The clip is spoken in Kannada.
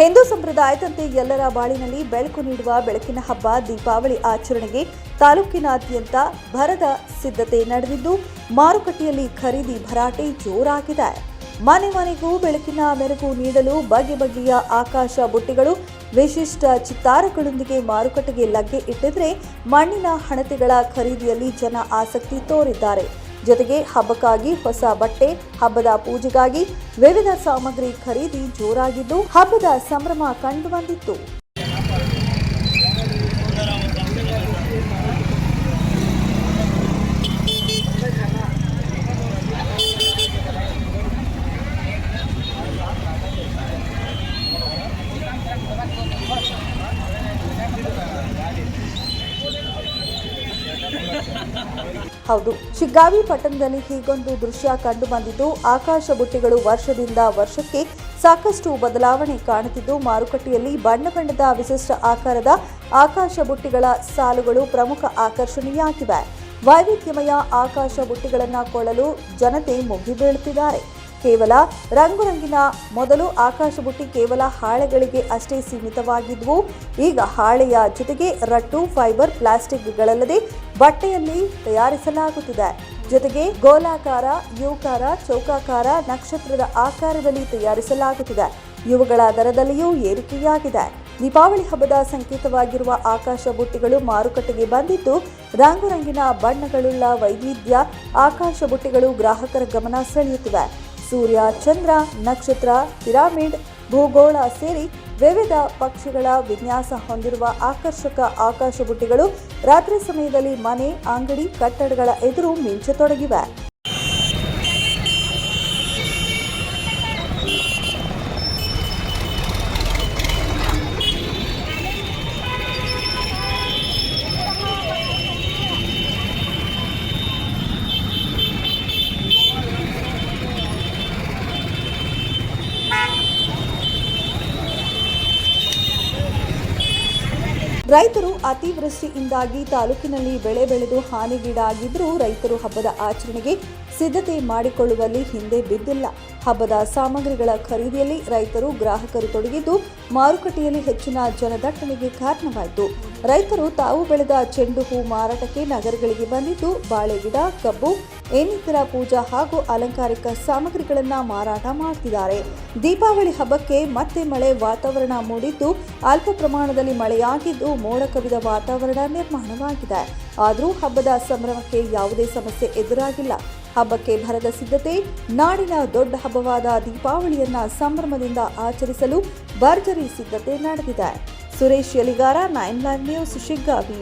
ಹಿಂದೂ ಸಂಪ್ರದಾಯದಂತೆ ಎಲ್ಲರ ಬಾಳಿನಲ್ಲಿ ಬೆಳಕು ನೀಡುವ ಬೆಳಕಿನ ಹಬ್ಬ ದೀಪಾವಳಿ ಆಚರಣೆಗೆ ತಾಲೂಕಿನಾದ್ಯಂತ ಭರದ ಸಿದ್ಧತೆ ನಡೆದಿದ್ದು, ಮಾರುಕಟ್ಟೆಯಲ್ಲಿ ಖರೀದಿ ಭರಾಟೆ ಜೋರಾಗಿದೆ. ಮನೆ ಮನೆಗೂ ಬೆಳಕಿನ ಮೆರುಗು ನೀಡಲು ಬಗೆ ಬಗೆಯ ಆಕಾಶ ಬುಟ್ಟಿಗಳು, ವಿಶಿಷ್ಟ ಚಿತ್ತಾರಗಳೊಂದಿಗೆ ಮಾರುಕಟ್ಟೆಗೆ ಲಗ್ಗೆ ಇಟ್ಟಿದ್ರೆ ಮಣ್ಣಿನ ಹಣತೆಗಳ ಖರೀದಿಯಲ್ಲಿ ಜನ ಆಸಕ್ತಿ ತೋರಿದ್ದಾರೆ. ಜೊತೆಗೆ ಹಬ್ಬಕ್ಕಾಗಿ ಹೊಸ ಬಟ್ಟೆ ಹಬ್ಬದ ಪೂಜೆಗಾಗಿ ವಿವಿಧ ಸಾಮಗ್ರಿ ಖರೀದಿ ಜೋರಾಗಿದ್ದು ಹಬ್ಬದ ಸಂಭ್ರಮ ಕಂಡು ಬಂದಿತ್ತು ಹೌದು. ಶಿಗ್ಗಾವಿ ಪಟ್ಟಣದಲ್ಲಿ ಹೀಗೊಂದು ದೃಶ್ಯ ಕಂಡು ಬಂದಿದ್ದು, ಆಕಾಶ ಬುಟ್ಟಿಗಳು ವರ್ಷದಿಂದ ವರ್ಷಕ್ಕೆ ಸಾಕಷ್ಟು ಬದಲಾವಣೆ ಕಾಣುತ್ತಿದ್ದು, ಮಾರುಕಟ್ಟೆಯಲ್ಲಿ ಬಣ್ಣ ಬಣ್ಣದ ವಿಶಿಷ್ಟ ಆಕಾರದ ಆಕಾಶ ಬುಟ್ಟಿಗಳ ಸಾಲುಗಳು ಪ್ರಮುಖ ಆಕರ್ಷಣೆಯಾಗಿವೆ. ವೈವಿಧ್ಯಮಯ ಆಕಾಶ ಬುಟ್ಟಿಗಳನ್ನು ಕೊಳ್ಳಲು ಜನತೆ ಮುಗಿಬೀಳುತ್ತಿದ್ದಾರೆ ಕೇವಲ ರಂಗುರಂಗಿನ ಮೊದಲು ಆಕಾಶ ಬುಟ್ಟಿ ಕೇವಲ ಹಾಳೆಗಳಿಗೆ ಅಷ್ಟೇ ಸೀಮಿತವಾಗಿದ್ವು. ಈಗ ಹಾಳೆಯ ಜೊತೆಗೆ ರಟ್ಟು, ಫೈಬರ್ ಪ್ಲಾಸ್ಟಿಕ್ಗಳಲ್ಲದೆ ಬಟ್ಟೆಯಲ್ಲಿ ತಯಾರಿಸಲಾಗುತ್ತಿದೆ. ಜೊತೆಗೆ ಗೋಲಾಕಾರ, ಯೂಕಾರ, ಚೌಕಾಕಾರ ನಕ್ಷತ್ರದ ಆಕಾರದಲ್ಲಿ ತಯಾರಿಸಲಾಗುತ್ತಿದೆ. ಇವುಗಳ ದರದಲ್ಲಿಯೂ ಏರಿಕೆಯಾಗಿದೆ. ದೀಪಾವಳಿ ಹಬ್ಬದ ಸಂಕೇತವಾಗಿರುವ ಆಕಾಶ ಬುಟ್ಟಿಗಳು ಮಾರುಕಟ್ಟೆಗೆ ಬಂದಿದ್ದು, ರಂಗುರಂಗಿನ ಬಣ್ಣಗಳುಳ್ಳ ವೈವಿಧ್ಯ ಆಕಾಶ ಬುಟ್ಟಿಗಳು ಗ್ರಾಹಕರ ಗಮನ ಸೆಳೆಯುತ್ತಿವೆ. ಸೂರ್ಯ, ಚಂದ್ರ, ನಕ್ಷತ್ರ, ಪಿರಾಮಿಡ್, ಭೂಗೋಳ ಸೇರಿ ವಿವಿಧ ಪಕ್ಷಿಗಳ ವಿನ್ಯಾಸ ಹೊಂದಿರುವ ಆಕರ್ಷಕ ಆಕಾಶ ಬುಟ್ಟಿಗಳು ರಾತ್ರಿ ಸಮಯದಲ್ಲಿ ಮನೆ, ಅಂಗಡಿ, ಕಟ್ಟಡಗಳ ಎದುರು ಮಿಂಚತೊಡಗಿವೆ. ರೈತರು ಅತಿವೃಷ್ಟಿಯಿಂದಾಗಿ ತಾಲೂಕಿನಲ್ಲಿ ಬೆಳೆ ಬೆಳೆದು ಹಾನಿಗೀಡಾಗಿದ್ದರೂ ರೈತರು ಹಬ್ಬದ ಆಚರಣೆಗೆ ಸಿದ್ಧತೆ ಮಾಡಿಕೊಳ್ಳುವಲ್ಲಿ ಹಿಂದೆ ಬಿದ್ದಿಲ್ಲ. ಹಬ್ಬದ ಸಾಮಗ್ರಿಗಳ ಖರೀದಿಯಲ್ಲಿ ರೈತರು ಗ್ರಾಹಕರು ತೊಡಗಿದ್ದು ಮಾರುಕಟ್ಟೆಯಲ್ಲಿ ಹೆಚ್ಚಿನ ಜನದಟ್ಟಣೆಗೆ ಕಾರಣವಾಯಿತು. ರೈತರು ತಾವು ಬೆಳೆದ ಚೆಂಡು ಹೂ ಮಾರಾಟಕ್ಕೆ ನಗರಗಳಿಗೆ ಬಂದಿದ್ದು, ಬಾಳೆ ಗಿಡ, ಕಬ್ಬು, ಇನ್ನಿತರ ಪೂಜಾ ಹಾಗೂ ಅಲಂಕಾರಿಕ ಸಾಮಗ್ರಿಗಳನ್ನು ಮಾರಾಟ ಮಾಡ್ತಿದ್ದಾರೆ. ದೀಪಾವಳಿ ಹಬ್ಬಕ್ಕೆ ಮತ್ತೆ ಮಳೆ ವಾತಾವರಣ ಮೂಡಿದ್ದು, ಅಲ್ಪ ಪ್ರಮಾಣದಲ್ಲಿ ಮಳೆಯಾಗಿದ್ದು ಮೋಡ ಕವಿದ ವಾತಾವರಣ ನಿರ್ಮಾಣವಾಗಿದೆ. ಆದರೂ ಹಬ್ಬದ ಸಂಭ್ರಮಕ್ಕೆ ಯಾವುದೇ ಸಮಸ್ಯೆ ಎದುರಾಗಿಲ್ಲ. ಹಬ್ಬಕ್ಕೆ ಭರದ ಸಿದ್ಧತೆ, ನಾಡಿನ ದೊಡ್ಡ ಹಬ್ಬವಾದ ದೀಪಾವಳಿಯನ್ನ ಸಂಭ್ರಮದಿಂದ ಆಚರಿಸಲು ಭರ್ಜರಿ ಸಿದ್ಧತೆ ನಡೆದಿದೆ. Suresh Yaligar nine live news Shiggavi.